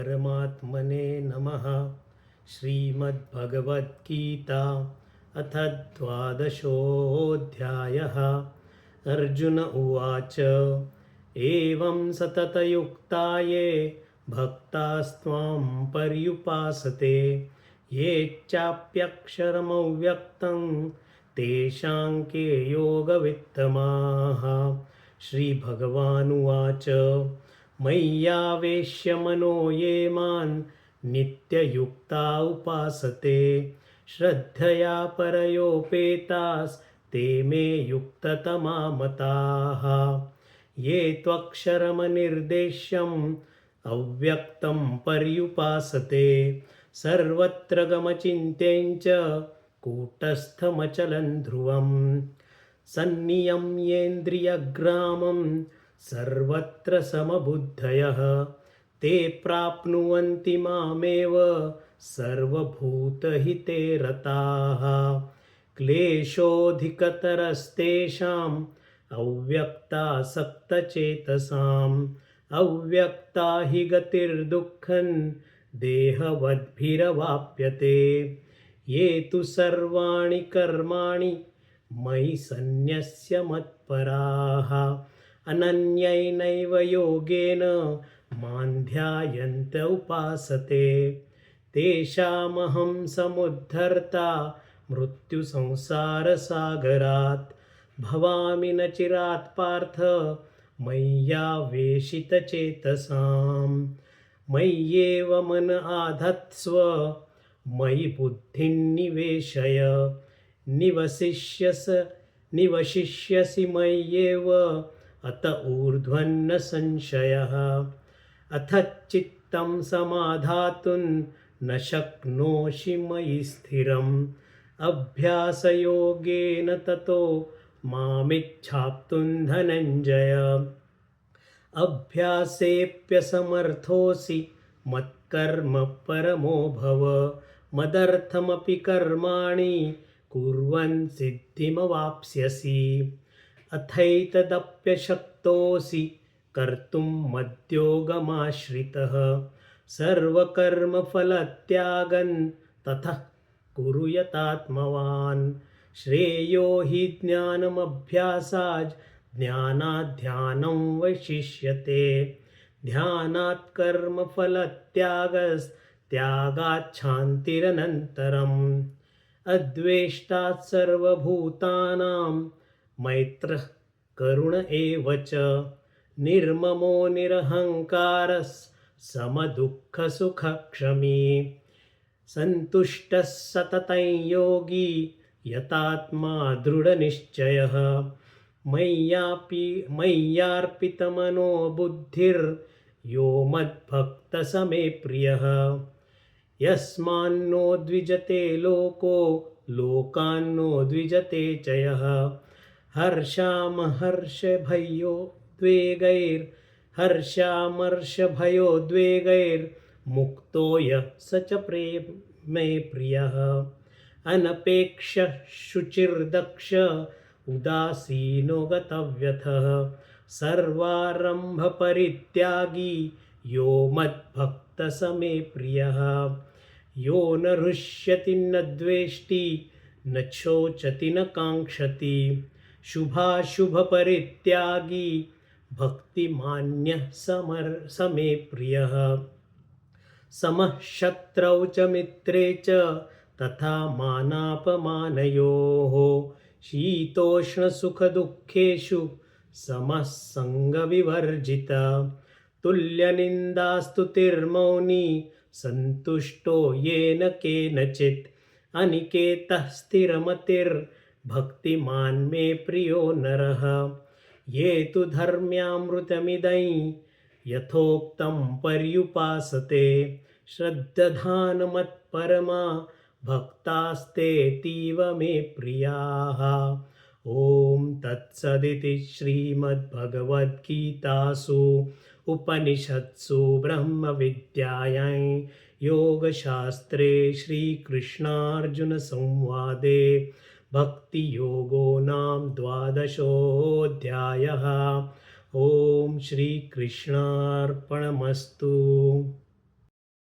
परमात्मने नमः। श्रीमद्भगवद्गीता अथ द्वादशोऽध्यायः। अर्जुन उवाच, एवं सततयुक्ताये भक्तास्त्वां पर्युपासते, ये चाप्यक्षरमव्यक्तं तेषां के योगवित्तमाः। श्रीभगवानुवाच मय्यावेश्य मनो ये मान् नित्ययुक्ता उपासते। श्रद्धया परयोपेतास्ते मे युक्ततमा मताः ये त्वक्षरमनिर्देश्यम् अव्यक्तं पर्युपासते। सर्वत्र गमचिन्त्यञ्च कूटस्थमचलं ध्रुवम्। सन्नियम्येन्द्रियग्रामं सर्वत्र समबुद्धयः। ते प्राप्नुवन्ति मामेव सर्वभूतहिते रताः क्लेशोऽधिकतरस्तेषाम् अव्यक्तासक्तचेतसाम्। अव्यक्ता हि गतिर्दुःखन् देहवद्भिरवाप्यते। ये तु सर्वाणि कर्माणि मयि सन्न्यस्य मत्पराः। अनन्यैनैव योगेन मां ध्यायन्त उपासते। तेषामहं समुद्धर्ता मृत्युसंसारसागरात्। भवामि न चिरात् पार्थ मय्यावेशितचेतसां मय्येव मन आधत्स्व मयि बुद्धिं निवेशय। निवसिष्यस निवशिष्यसि मय्येव अत ऊर्ध्वन्न संशयः अथ चित्तं समाधातुं न शक्नोषि मयि स्थिरम्। अभ्यासयोगेन ततो मामिच्छाप्तुं धनञ्जय। अभ्यासेऽप्यसमर्थोऽसि मत्कर्म परमो भव। मदर्थमपि कर्माणि कुर्वन् सिद्धिमवाप्स्यसि अथैतदप्यशक्तोऽसि कर्तुं मद्योगमाश्रितः। सर्वकर्मफलत्यागन् ततः कुरु यतात्मवान्। श्रेयो हि ज्ञानमभ्यासाज् ज्ञानाध्यानं वैशिष्यते। ध्यानात् कर्मफलत्यागस्त्यागाच्छान्तिरनन्तरम्। अद्वेष्टात् सर्वभूतानां मैत्रः करुण एव च निर्ममो समदुःखसुखक्षमी सन्तुष्टः सततं योगी, यतात्मा दृढनिश्चयः मय्यापि मय्यार्पितमनो बुद्धिर्यो मद्भक्तसमे प्रियः। यस्मान्नो द्विजते लोको, लोकान्नो द्विजते च यः हर्षामहर्षभयो द्वेगैर्हर्षामर्षभयोद्वेगैर्मुक्तो यः स च प्रेमे प्रियः। अनपेक्षः शुचिर्दक्ष, उदासीनो गतव्यथः। सर्वारम्भपरित्यागी, यो मद्भक्तसमे प्रियः। यो न हृष्यति, न द्वेष्टि, न शोचति न काङ्क्षति। शुभाशुभपरित्यागी भक्तिमान्यः समर् समे प्रियः। समः शत्रौ च मित्रे च तथा मानापमानयोः। शीतोष्णसुखदुःखेषु समः सङ्गविवर्जित। तुल्यनिन्दास्तुतिर्मौनी सन्तुष्टो येन केनचित्। अनिकेतः स्थिरमतिर् स्थिरमतिर्भक्तिमान् मे प्रियो नरः। ये तु धर्म्यामृतमिदै यथोक्तं पर्युपासते। श्रद्दधानमत्परमा भक्तास्तेऽतीव मे प्रियाः। ॐ तत्सदिति श्रीमद्भगवद्गीतासु उपनिषत्सु ब्रह्मविद्यायां योगशास्त्रे श्रीकृष्णार्जुनसंवादे। भक्तियोगो नाम द्वादशोऽध्यायः। ॐ श्रीकृष्णार्पणमस्तु।